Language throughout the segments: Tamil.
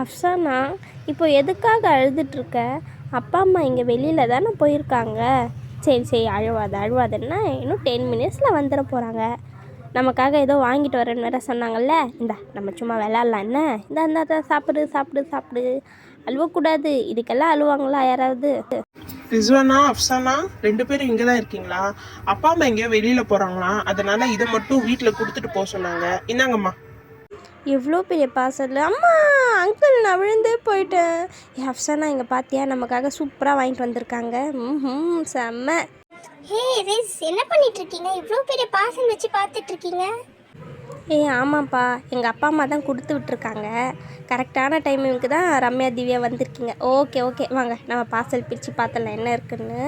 அஃப்சானா இப்போ எதுக்காக அழுதுட்ருக்க அப்பா அம்மா இங்கே வெளியில் தானே போயிருக்காங்க. சரி சரி அழுவாத அழுவாதன்னா இன்னும் டென் மினிட்ஸில் வந்துட போகிறாங்க நமக்காக ஏதோ வாங்கிட்டு வரேன்னு வேற சொன்னாங்கல்ல? இந்தா நம்ம சும்மா விளாட்லாம் என்ன? இந்தா இந்தா சாப்பிடு சாப்பிடு சாப்பிடு. அழுவக்கூடாது. இதுக்கெல்லாம் அழுவாங்களா யாராவது? ரிஸ்வானா அப்சானா ரெண்டு பேரும் இங்கே தான் இருக்கீங்களா? அப்பா அம்மா எங்கேயோ வெளியில் போகிறாங்களாம் அதனால இதை மட்டும் வீட்டில் கொடுத்துட்டு போக சொன்னாங்க. இந்தாங்கம்மா. எவ்வளோ பெரிய பார்சல் அம்மா! அங்கிள் நான் விழுந்தே போயிட்டேன். ஏ அஃப்சானா இங்கே பார்த்தியா நமக்காக சூப்பராக வாங்கிட்டு வந்திருக்காங்க. ம் செம்ம. ஹே ரிஸ் என்ன பண்ணிட்டு இருக்கீங்க இவ்வளோ பெரிய பார்சல் வச்சு பார்த்துட்டு இருக்கீங்க ஏய் ஆமாப்பா. எங்கள் அப்பா அம்மா தான் கொடுத்து விட்ருக்காங்க கரெக்டான டைமிங்க்கு தான் ரம்யா திவ்யா வந்திருக்கீங்க. Okay okay. வாங்க நம்ம பார்சல் பிரித்து பார்த்தலாம் என்ன இருக்குன்னு.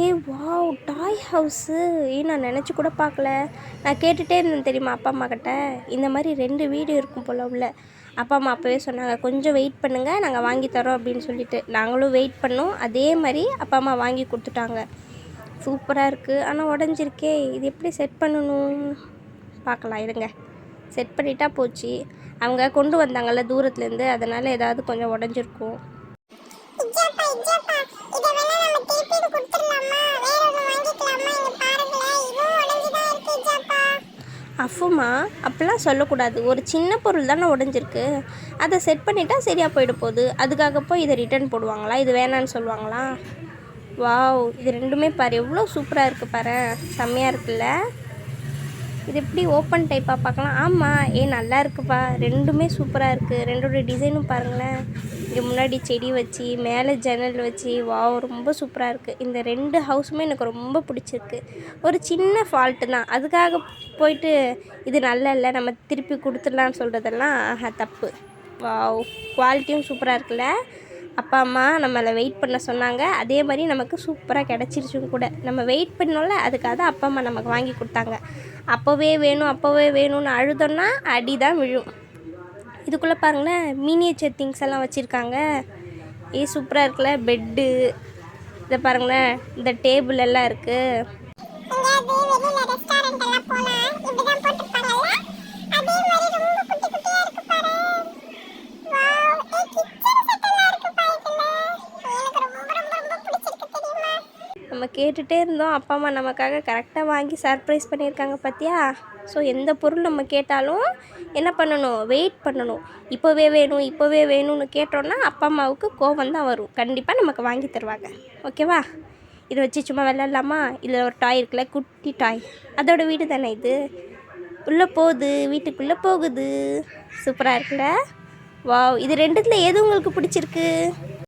ஏ வாவ் டாய் ஹவுஸு. ஏ நான் நினச்சி கூட பார்க்கல. நான் கேட்டுகிட்டே இருந்தேன் தெரியுமா அப்பா அம்மா கிட்ட இந்த மாதிரி ரெண்டு வீடு இருக்கும் போல் உள்ள. அப்பா அம்மா அப்போவே சொன்னாங்க கொஞ்சம் வெயிட் பண்ணுங்கள் நாங்கள் வாங்கி தரோம் அப்படின்னு சொல்லிட்டு. நாங்களும் வெயிட் பண்ணோம். அதே மாதிரி அப்பா அம்மா வாங்கி கொடுத்துட்டாங்க. சூப்பராக இருக்குது ஆனால் உடஞ்சிருக்கே. இது எப்படி செட் பண்ணணும்? பார்க்கலாம் இருங்க. செட் பண்ணிட்டா போச்சு. அவங்க கொண்டு வந்தாங்கள்ல தூரத்துலேருந்து. அதனால் ஏதாவது கொஞ்சம் உடஞ்சிருக்கும். அஃபுமா? அப்படிலாம் சொல்லக்கூடாது. ஒரு சின்ன பொருள் தானே உடஞ்சிருக்கு. அதை செட் பண்ணிட்டா சரியாக போயிட போகுது. அதுக்காக போய் இதை ரிட்டர்ன் போடுவாங்களா? இது வேணான்னு சொல்லுவாங்களா? வாவ் இது ரெண்டுமே பாரு. எவ்வளோ சூப்பராக இருக்குது பாரு. செம்மையாக இருக்குல்ல? இது எப்படி ஓப்பன் டைப்பாக பார்க்கலாம்? ஆமாம் ஏ நல்லா இருக்குப்பா. ரெண்டுமே சூப்பராக இருக்குது ரெண்டோட டிசைனும் பாருங்களேன். இங்கே முன்னாடி செடி வச்சு மேலே ஜன்னல் வச்சு வாவ் ரொம்ப சூப்பராக இருக்குது இந்த ரெண்டு ஹவுஸுமே எனக்கு ரொம்ப பிடிச்சிருக்கு. ஒரு சின்ன ஃபால்ட்டு தான். அதுக்காக போயிட்டு இது நல்லா இல்லை நம்ம திருப்பி கொடுத்துடலான்னு சொல்கிறதெல்லாம் ஆஹா தப்பு. வாவ் குவாலிட்டியும் சூப்பராக இருக்குல்ல? அப்பா அம்மா நம்மளை வெயிட் பண்ண சொன்னாங்க. அதே மாதிரி நமக்கு சூப்பராக கிடச்சிருச்சும் கூட. நம்ம வெயிட் பண்ணோம்ல அதுக்காக அப்பா அம்மா நமக்கு வாங்கி கொடுத்தாங்க. அப்போவே வேணும் அப்போவே வேணும்னு அழுதோன்னா அடி தான் விழும். இதுக்குள்ளே பாருங்களேன் மினியேச்சர் திங்ஸ் எல்லாம் வச்சுருக்காங்க. ஏ சூப்பராக இருக்குல்ல பெட்டு இதை பாருங்களேன் இந்த டேபிள் எல்லாம் இருக்குது நம்ம கேட்டுகிட்டே இருந்தோம். அப்பா அம்மா நமக்காக கரெக்டாக வாங்கி சர்ப்ரைஸ் பண்ணியிருக்காங்க பார்த்தியா ஸோ எந்த பொருள் நம்ம கேட்டாலும் என்ன பண்ணணும்? வெயிட் பண்ணணும். இப்போவே வேணும் இப்போவே வேணும்னு கேட்டோன்னா அப்பா அம்மாவுக்கு கோவம் தான் வரும். கண்டிப்பாக நமக்கு வாங்கி தருவாங்க. ஓகேவா இதை வச்சு சும்மா விளாட்லாமா இதில் ஒரு டாய் இருக்குல்ல குட்டி டாய் அதோட வீடு தானே இது? உள்ளே போகுது வீட்டுக்குள்ளே போகுது. சூப்பராக இருக்குல்ல? வாவ் இது ரெண்டுத்தில் எது உங்களுக்கு பிடிச்சிருக்கு?